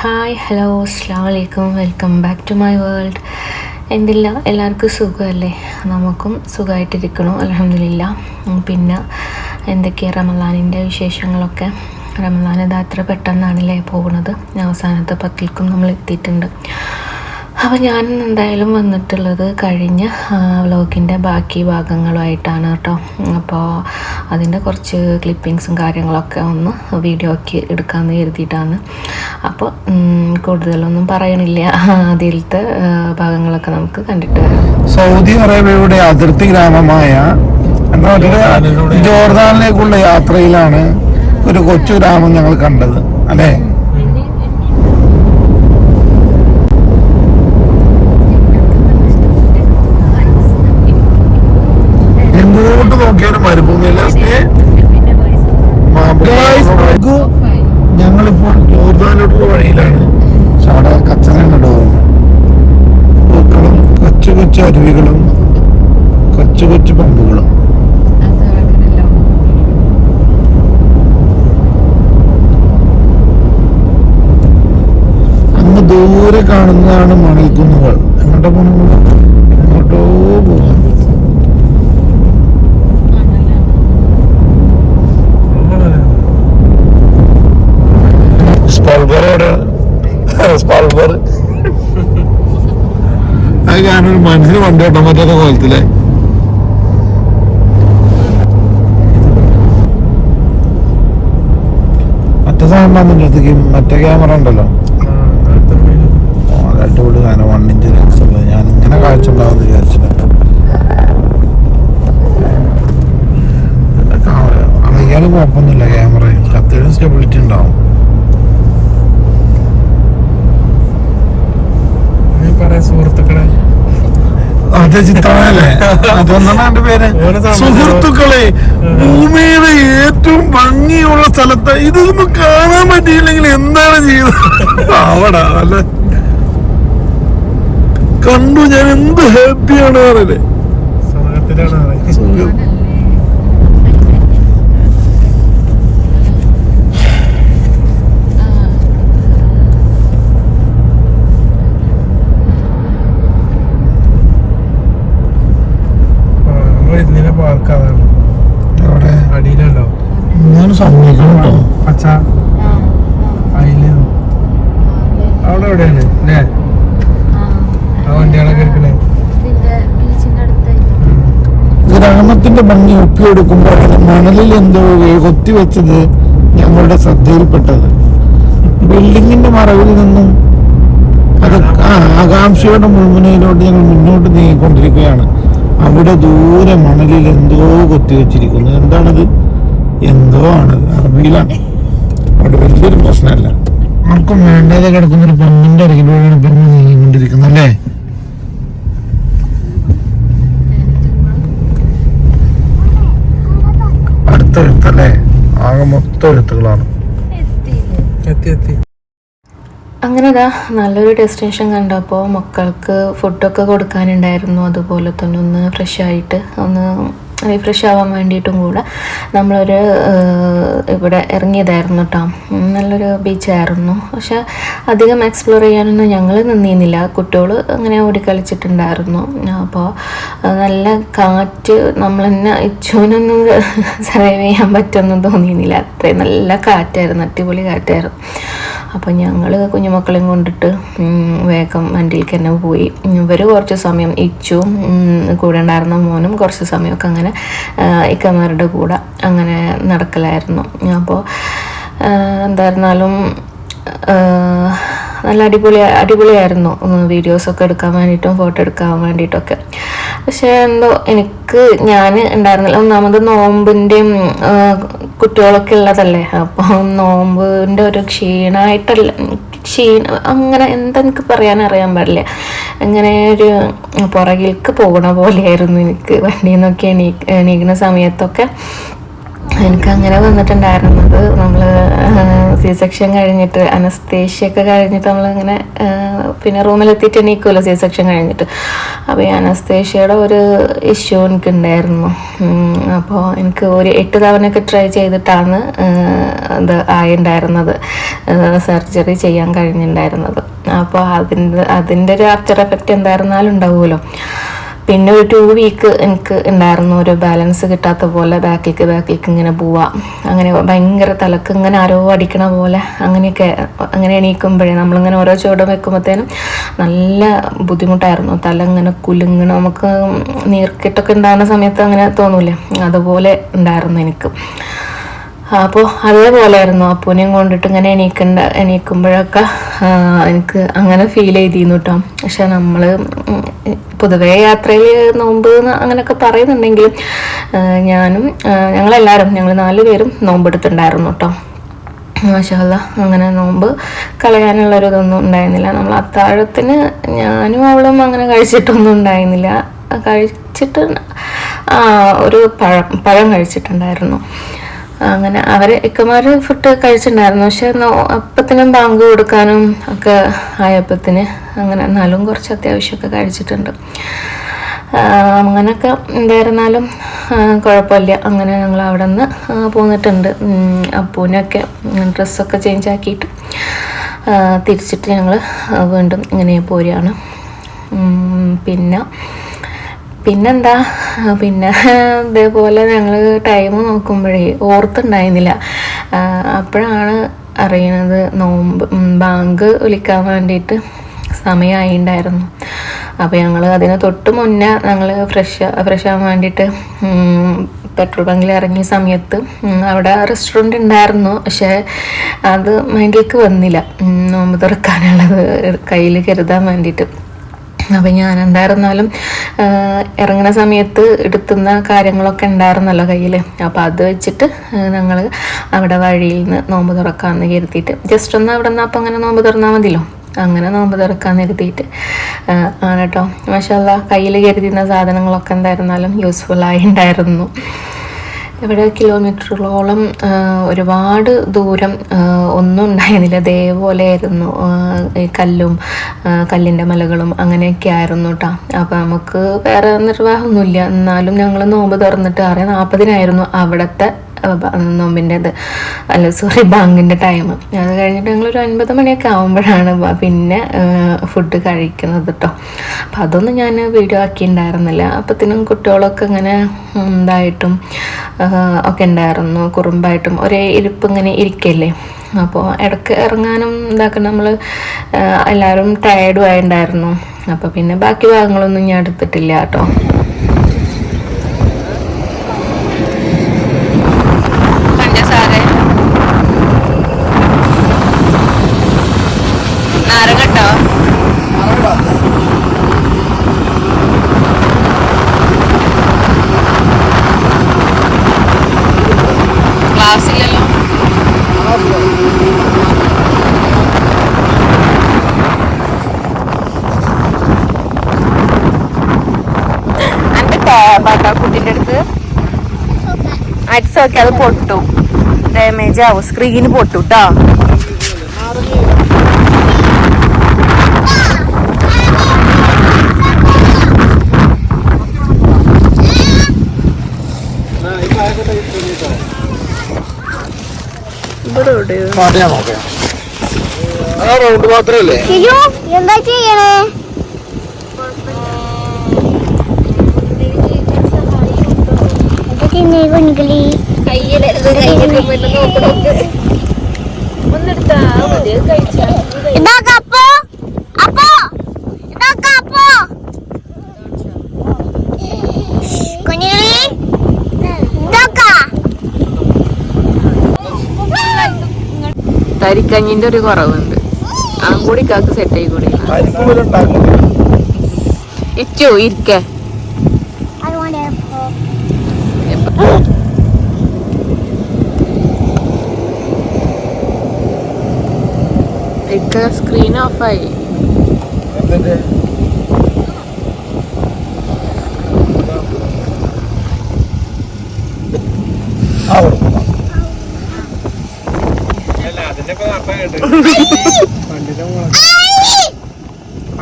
Hi hello അസ്സാം വലൈക്കും welcome back to my world എന്തില്ല? എല്ലാവർക്കും സുഖമല്ലേ? നമുക്കും സുഖമായിട്ടിരിക്കണം അലഹമില്ല പിന്നെ എന്തൊക്കെയാണ് റമലാനിന്റെ വിശേഷങ്ങളൊക്കെ? റമലാൻ ഇത് അത്ര പെട്ടെന്നാണല്ലേ പോകുന്നത്? അവസാനത്തെ പത്തിൽക്കും നമ്മൾ എത്തിയിട്ടുണ്ട്. അപ്പോൾ ഞാൻ എന്തായാലും വന്നിട്ടുള്ളത് കഴിഞ്ഞ വ്ലോഗിന്റെ ബാക്കി ഭാഗങ്ങളുമായിട്ടാണ് കേട്ടോ. അപ്പോൾ അതിന്റെ കുറച്ച് ക്ലിപ്പിങ്സും കാര്യങ്ങളൊക്കെ ഒന്ന് വീഡിയോ ആക്കി എടുക്കാമെന്ന് കരുതിയിട്ടാണ്. അപ്പോൾ കൂടുതലൊന്നും പറയണില്ല. അതിലത്തെ ഭാഗങ്ങളൊക്കെ നമുക്ക് കണ്ടിട്ട് വരാം. സൗദി അറേബ്യയുടെ അതിർത്തി ഗ്രാമമായ ജോർദാനിലേക്കുള്ള യാത്രയിലാണ് ഒരു കൊച്ചു ഗ്രാമം ഞങ്ങൾ കണ്ടത് അല്ലേ എങ്ങോട്ട് നോക്കിയാലും മരുഭൂമിയല്ല ഞങ്ങളിപ്പോൾ ജോർദാനോട്ടുള്ള വഴിയിലാണ്. പക്ഷെ അവിടെ പൂക്കളും കൊച്ചു കൊച്ചു അരുവികളും കൊച്ചു കൊച്ചു പമ്പുകളും. അങ്ങ് ദൂരെ കാണുന്നതാണ് മണൽക്കുന്നുകൾ. എങ്ങോട്ടാ പോകുന്നു എങ്ങോട്ടോ പോവാം. സ്പൾബർ അത് കാരണം മനുഷ്യന് വണ്ടി ഓട്ടാൻ പറ്റാത്ത കോലത്തിലെ. മറ്റേ സാധനം വന്നിട്ട് അടുത്തേക്ക് മറ്റേ ക്യാമറ ഉണ്ടല്ലോ. അത് അടിപൊളി സാധനം. വൺ ഇഞ്ച് ലെൻസ് ഉള്ളത്. ഞാൻ ഇങ്ങനെ കാഴ്ച ഉണ്ടാവും വിചാരിച്ചില്ല അറിയാലും കുഴപ്പമൊന്നുമില്ല അതെ ചിത്രമല്ലേ? അതൊന്നാണ് എന്റെ പേര്. സുഹൃത്തുക്കളെ ഭൂമിയുടെ ഏറ്റവും ഭംഗിയുള്ള സ്ഥലത്ത് ഇതൊന്നും കാണാൻ പറ്റിയില്ലെങ്കിൽ എന്താണ് ചെയ്തത്? അവിടെ അല്ലെ? കണ്ടു ഞാൻ എന്ത് ഹാപ്പിയാണ് പറയല്ലേ സ്വർഗത്തിലാണ് ഭംഗി ഒപ്പിയെടുക്കുമ്പോഴാണ് മണലിൽ എന്തോ കൊത്തി വെച്ചത് ഞങ്ങളുടെ ശ്രദ്ധയിൽപ്പെട്ടത്. ബിൽഡിങ്ങിന്റെ മറവിൽ നിന്നും അത് ആകാംക്ഷയുടെ മുൾമുനയിലോട്ട് ഞങ്ങൾ മുന്നോട്ട് നീങ്ങിക്കൊണ്ടിരിക്കുകയാണ്. അവിടെ ദൂരെ മണലിൽ എന്തോ കൊത്തി വെച്ചിരിക്കുന്നു. എന്താണത്? എന്തോ ആണ്. അറബിയിലാണ് അവിടെ വലിയൊരു പ്രശ്നമല്ല. ആർക്കും വേണ്ടാതെ കിടക്കുന്ന ഒരു പെണ്ണിന്റെ അരികിലൂടെയാണ് ഇപ്പം നീങ്ങിക്കൊണ്ടിരിക്കുന്നത് അല്ലേ അടുത്ത എഴുത്തല്ലേ ആകെ മൊത്തം എഴുത്തുകളാണ് എത്തി എത്തി. അങ്ങനെ ഇതാ നല്ലൊരു ഡെസ്റ്റിനേഷൻ കണ്ടപ്പോൾ മക്കൾക്ക് ഫുഡൊക്കെ കൊടുക്കാനുണ്ടായിരുന്നു. അതുപോലെ തന്നെ ഒന്ന് ഫ്രഷ് ആയിട്ട് ഒന്ന് റീഫ്രഷ് ആവാൻ വേണ്ടിയിട്ടും കൂടെ നമ്മളൊരു ഇവിടെ ഇറങ്ങിയതായിരുന്നു കേട്ടോ നല്ലൊരു ബീച്ചായിരുന്നു പക്ഷെ അധികം എക്സ്പ്ലോർ ചെയ്യാനൊന്നും ഞങ്ങൾ നിന്നിരുന്നില്ല. കുട്ടികൾ അങ്ങനെ ഓടിക്കളിച്ചിട്ടുണ്ടായിരുന്നു. അപ്പോൾ നല്ല കാറ്റ് നമ്മൾ തന്നെ ഇച്ചുവിനൊന്നും സർവൈവ് ചെയ്യാൻ പറ്റുമെന്ന് തോന്നിയിരുന്നില്ല. അത്രയും നല്ല കാറ്റായിരുന്നു അടിപൊളി കാറ്റായിരുന്നു. അപ്പോൾ ഞങ്ങൾ കുഞ്ഞുമക്കളെയും കൊണ്ടിട്ട് വേഗം വണ്ടിയിലേക്ക് തന്നെ പോയി. ഇവർ കുറച്ച് സമയം ഇച്ചും. കൂടെ ഉണ്ടായിരുന്ന മോനും കുറച്ച് സമയമൊക്കെ അങ്ങനെ ഇക്കമാരുടെ കൂടെ അങ്ങനെ നടക്കലായിരുന്നു. അപ്പോൾ എന്തായിരുന്നാലും നല്ല അടിപൊളി അടിപൊളിയായിരുന്നു വീഡിയോസൊക്കെ എടുക്കാൻ വേണ്ടിയിട്ടും ഫോട്ടോ എടുക്കാൻ വേണ്ടിയിട്ടൊക്കെ. പക്ഷേ എന്തോ എനിക്ക് ഞാൻ ഉണ്ടായിരുന്നില്ല. ഒന്നാമത് നോമ്പിന്റെയും കുട്ടികളൊക്കെ ഉള്ളതല്ലേ? അപ്പോൾ നോമ്പിന്റെ ഒരു ക്ഷീണമായിട്ടല്ല ക്ഷീണ അങ്ങനെ എന്താ എനിക്ക് പറയാൻ അറിയാൻ പാടില്ല. അങ്ങനെ ഒരു പുറകിലേക്ക് പോകണ പോലെയായിരുന്നു എനിക്ക് വണ്ടിയിൽ നിന്നൊക്കെ എണീ എണീക്കുന്ന സമയത്തൊക്കെ. എനിക്ക് അങ്ങനെ വന്നിട്ടുണ്ടായിരുന്നത് നമ്മൾ സി സെക്ഷൻ കഴിഞ്ഞിട്ട് അനസ്തേഷ്യൊക്കെ കഴിഞ്ഞിട്ട് നമ്മളിങ്ങനെ പിന്നെ റൂമിലെത്തിയിട്ട് എണീക്കുമല്ലോ സി സെക്ഷൻ കഴിഞ്ഞിട്ട്. അപ്പോൾ ഈ അനസ്തേഷ്യയുടെ ഒരു ഇഷ്യൂ എനിക്ക് ഉണ്ടായിരുന്നു അപ്പോൾ എനിക്ക് ഒരു എട്ട് തവണയൊക്കെ ട്രൈ ചെയ്തിട്ടാണ് ഇത് ആയിണ്ടായിരുന്നത്. സർജറി ചെയ്യാൻ കഴിഞ്ഞിട്ടുണ്ടായിരുന്നത് അപ്പോൾ അതിന്റെ അതിന്റെ ഒരു ആഫ്റ്റർ എഫക്റ്റ് എന്തായിരുന്നാലും ഉണ്ടാവുമല്ലോ പിന്നെ ഒരു ടു വീക്ക് എനിക്ക് ഉണ്ടായിരുന്നു ഒരു ബാലൻസ് കിട്ടാത്ത പോലെ ബാക്കിലേക്ക് ബാക്കിലേക്ക് ഇങ്ങനെ പോവാ. അങ്ങനെ ഭയങ്കര തലക്ക് ഇങ്ങനെ ആരോ അടിക്കണ പോലെ അങ്ങനെയൊക്കെ അങ്ങനെ എണീക്കുമ്പോഴേ നമ്മളിങ്ങനെ ഓരോ ചുവടും വെക്കുമ്പോഴത്തേനും നല്ല ബുദ്ധിമുട്ടായിരുന്നു. തല ഇങ്ങനെ കുലുങ്ങണം നമുക്ക് നീർക്കെട്ടൊക്കെ ഉണ്ടാകുന്ന സമയത്ത് അങ്ങനെ തോന്നൂലേ അതുപോലെ ഉണ്ടായിരുന്നു എനിക്ക്. അപ്പോൾ അതേപോലെയായിരുന്നു. അപ്പൂനെയും കൊണ്ടിട്ട് ഇങ്ങനെ എണീക്കണ്ട എണീക്കുമ്പോഴൊക്കെ എനിക്ക് അങ്ങനെ ഫീൽ ചെയ്തിരുന്നു കേട്ടോ പക്ഷെ നമ്മൾ പൊതുവേ യാത്രയിൽ നോമ്പ് അങ്ങനെയൊക്കെ പറയുന്നുണ്ടെങ്കിലും ഞാനും ഞങ്ങളെല്ലാവരും ഞങ്ങൾ നാല് പേരും നോമ്പെടുത്തിട്ടുണ്ടായിരുന്നു കേട്ടോ മാഷാല്ല അങ്ങനെ നോമ്പ് കളയാനുള്ളൊരു ഇതൊന്നും ഉണ്ടായിരുന്നില്ല. നമ്മൾ അത്താഴത്തിന് ഞാനും അവളും അങ്ങനെ കഴിച്ചിട്ടൊന്നും ഉണ്ടായിരുന്നില്ല. കഴിച്ചിട്ട് ഒരു പഴം പഴം കഴിച്ചിട്ടുണ്ടായിരുന്നു. അങ്ങനെ അവർ ഇക്കമാർ ഫുഡ് കഴിച്ചിട്ടുണ്ടായിരുന്നു. പക്ഷെ അപ്പത്തിനും ബാങ്ക് കൊടുക്കാനും ഒക്കെ ആയപ്പത്തിന് അങ്ങനെ എന്നാലും കുറച്ച് അത്യാവശ്യമൊക്കെ കഴിച്ചിട്ടുണ്ട്. അങ്ങനെയൊക്കെ എന്തായിരുന്നാലും കുഴപ്പമില്ല. അങ്ങനെ ഞങ്ങൾ അവിടെ നിന്ന് പോന്നിട്ടുണ്ട്. അപ്പൂനൊക്കെ ഡ്രസ്സൊക്കെ ചേഞ്ച് ആക്കിയിട്ട് തിരിച്ചിട്ട് ഞങ്ങൾ വീണ്ടും ഇങ്ങനെ പോരുകയാണ്. പിന്നെ പിന്നെന്താ? പിന്നെ ഇതേപോലെ ഞങ്ങൾ ടൈം നോക്കുമ്പോഴേ ഓർത്തുണ്ടായിരുന്നില്ല. അപ്പോഴാണ് അറിയണത് നോമ്പ് ബാങ്ക് വിളിക്കാൻ വേണ്ടിയിട്ട് സമയമായിണ്ടായിരുന്നു അപ്പോൾ ഞങ്ങൾ അതിന് തൊട്ട് മുന്നേ ഞങ്ങൾ ഫ്രഷ് ഫ്രഷ് ആവാൻ വേണ്ടിയിട്ട് പെട്രോൾ ബങ്കിൽ ഇറങ്ങിയ സമയത്ത് അവിടെ റെസ്റ്റോറന്റ് ഉണ്ടായിരുന്നു പക്ഷേ അത് മൈൻഡിലേക്ക് വന്നില്ല. നോമ്പ് തുറക്കാനുള്ളത് കയ്യിൽ കരുതാൻ വേണ്ടിയിട്ട്. അപ്പം ഞാൻ എന്തായിരുന്നാലും ഇറങ്ങുന്ന സമയത്ത് എടുത്തുന്ന കാര്യങ്ങളൊക്കെ ഉണ്ടായിരുന്നല്ലോ കയ്യിൽ അപ്പോൾ അത് വെച്ചിട്ട് ഞങ്ങൾ അവിടെ വഴിയിൽ നിന്ന് നോമ്പ് തുറക്കാമെന്ന് കരുതിയിട്ട് ജസ്റ്റ് ഒന്ന് അവിടെ നിന്ന് അപ്പം അങ്ങനെ നോമ്പ് തുറന്നാൽ മതിയല്ലോ. അങ്ങനെ നോമ്പ് തുറക്കാമെന്ന് കരുതിയിട്ട് ആണ് കേട്ടോ മാഷല്ല കയ്യിൽ കരുതുന്ന സാധനങ്ങളൊക്കെ എന്തായിരുന്നാലും യൂസ്ഫുള്ളായി ഉണ്ടായിരുന്നു. ഇവിടെ കിലോമീറ്ററുകളോളം ഒരുപാട് ദൂരം ഒന്നും ഉണ്ടായിരുന്നില്ല അതേപോലെയായിരുന്നു ആയിരുന്നു ഈ കല്ലും കല്ലിന്റെ മലകളും അങ്ങനെയൊക്കെ ആയിരുന്നു കേട്ടോ അപ്പോൾ നമുക്ക് വേറെ നിർവാഹമൊന്നുമില്ല. എന്നാലും ഞങ്ങൾ നോമ്പ് തുറന്നിട്ട് അറിയാം നാൽപ്പതിനായിരുന്നു അവിടുത്തെ നോമ്പിന്റെത് അല്ല സോറി ബാങ്കിന്റെ ടൈം അത് കഴിഞ്ഞിട്ട് ഞങ്ങൾ ഒരു ഒൻപത് മണിയൊക്കെ ആകുമ്പോഴാണ് പിന്നെ ഫുഡ് കഴിക്കുന്നത് കേട്ടോ അപ്പം അതൊന്നും ഞാൻ വീഡിയോ ആക്കിയിട്ടുണ്ടായിരുന്നില്ല അപ്പത്തിനും കുട്ടികളൊക്കെ ഇങ്ങനെ ഇതായിട്ടും ഒക്കെ ഉണ്ടായിരുന്നു കുറുമ്പായിട്ടും ഒരേ ഇരിപ്പ് ഇങ്ങനെ ഇരിക്കല്ലേ. അപ്പോൾ ഇടയ്ക്ക് ഇറങ്ങാനും ഇതാക്കാൻ നമ്മൾ എല്ലാവരും ടയേർഡും ആയിട്ടുണ്ടായിരുന്നു അപ്പോൾ പിന്നെ ബാക്കി ഭാഗങ്ങളൊന്നും ഞാൻ എടുത്തിട്ടില്ല കേട്ടോ കുട്ടിന്റെ അടുത്ത്? ഓക്കെ അത് പൊട്ടു. ഡാമേജ് ആവും. സ്ക്രീന് പൊട്ടു കേട്ടോ ഇവിടെ റൗണ്ട് മാത്രല്ലേ? അയ്യോ എന്താ ചെയ്യണേ? പെൺകളി അപ്പോ. തരിക്കഞ്ഞിന്റെ ഒരു കുറവുണ്ട്. ആ കൂടി കാക്ക് സെറ്റ് ആയി കൂടി ഇരിക്കേ. ഇക്ക സ്ക്രീൻ ഓഫ് ഓഫായി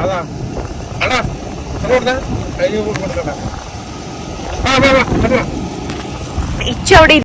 അതാ. അടാ കൊടുത്ത? കഴിഞ്ഞ കൊടുക്കണ്ട. ahorita.